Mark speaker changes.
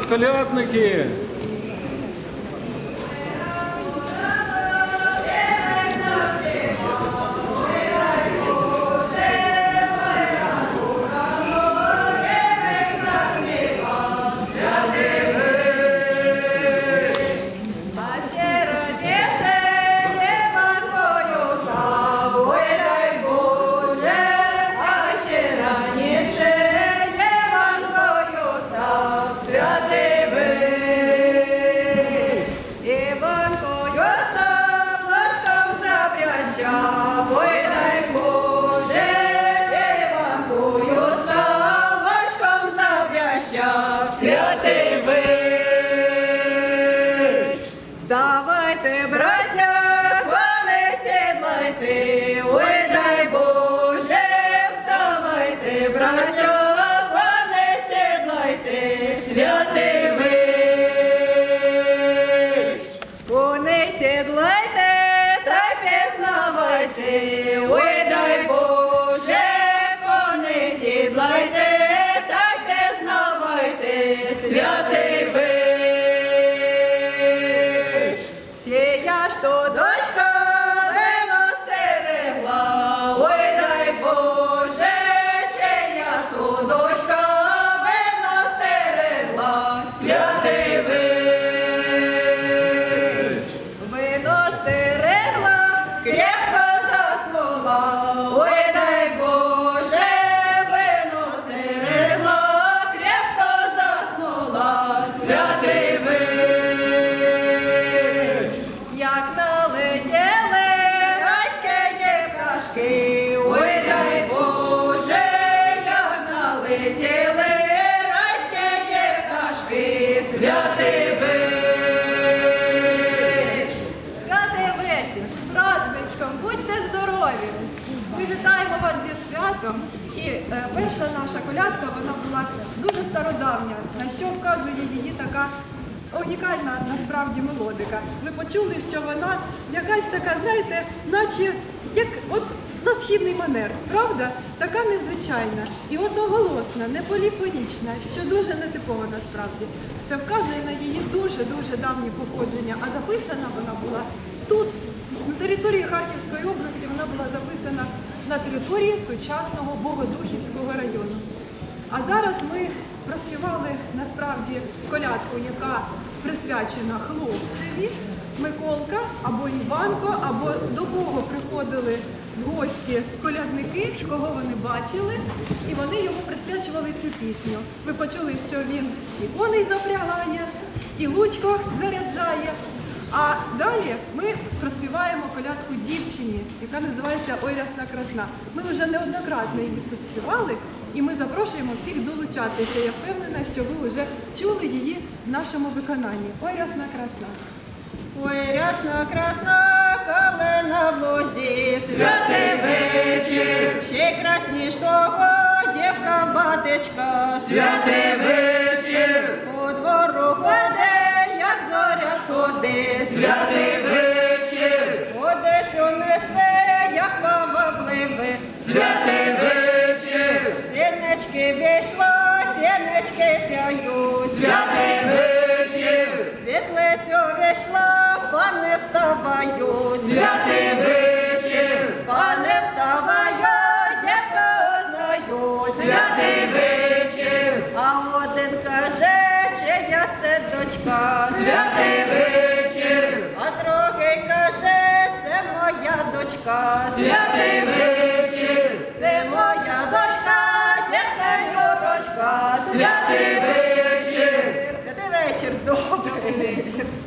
Speaker 1: Колядники!
Speaker 2: Вставайте, браття, пане сідлайте, ой, дай Боже, вставайте, браття, пане сідлайте, святий вич. не сідлайте, та пізнавайте, ой, святий вич. Як налетіли райські пташки, ой, Боже, як налетіли вас зі святом. І е, перша наша колядка вона була дуже стародавня, на що вказує її така унікальна насправді мелодика. Ви почули, що вона якась така, знаєте, наче як от на східний манер, правда? Така незвичайна і одноголосна, не поліфонічна, що дуже нетипово насправді. Це вказує на її дуже-дуже давнє походження, а записана вона була тут, на території Харківської області, вона була записана на території сучасного Богодухівського району. А зараз ми проспівали насправді колядку, яка присвячена хлопцеві, Миколка або Іванко, або до кого приходили в гості колядники, кого вони бачили, і вони йому присвячували цю пісню. Ви почули, що він і коней запрягає, і лучко заряджає. А далі ми проспіваємо колядку дівчині, яка називається Ой рясна красна. Ми вже неоднократно її тут співали, і ми запрошуємо всіх долучатися. Я впевнена, що ви вже чули її в нашому виконанні. Ой рясна красна. Ой, рясна красна, калина в лозі, святий вечір, ще й красніш того, дівка батечка,
Speaker 1: Святий Святий вечір!
Speaker 2: сінечки війшло, сінечки сяють,
Speaker 1: Святий вечір!
Speaker 2: світлицю війшло, пане вставають,
Speaker 1: Святий вечір!
Speaker 2: пане вставають, дівка знають,
Speaker 1: Святий вечір!
Speaker 2: а один каже, чия це дочка,
Speaker 1: Святий вечір!
Speaker 2: а другий каже, це моя дочка,
Speaker 1: Святий вечір!
Speaker 2: to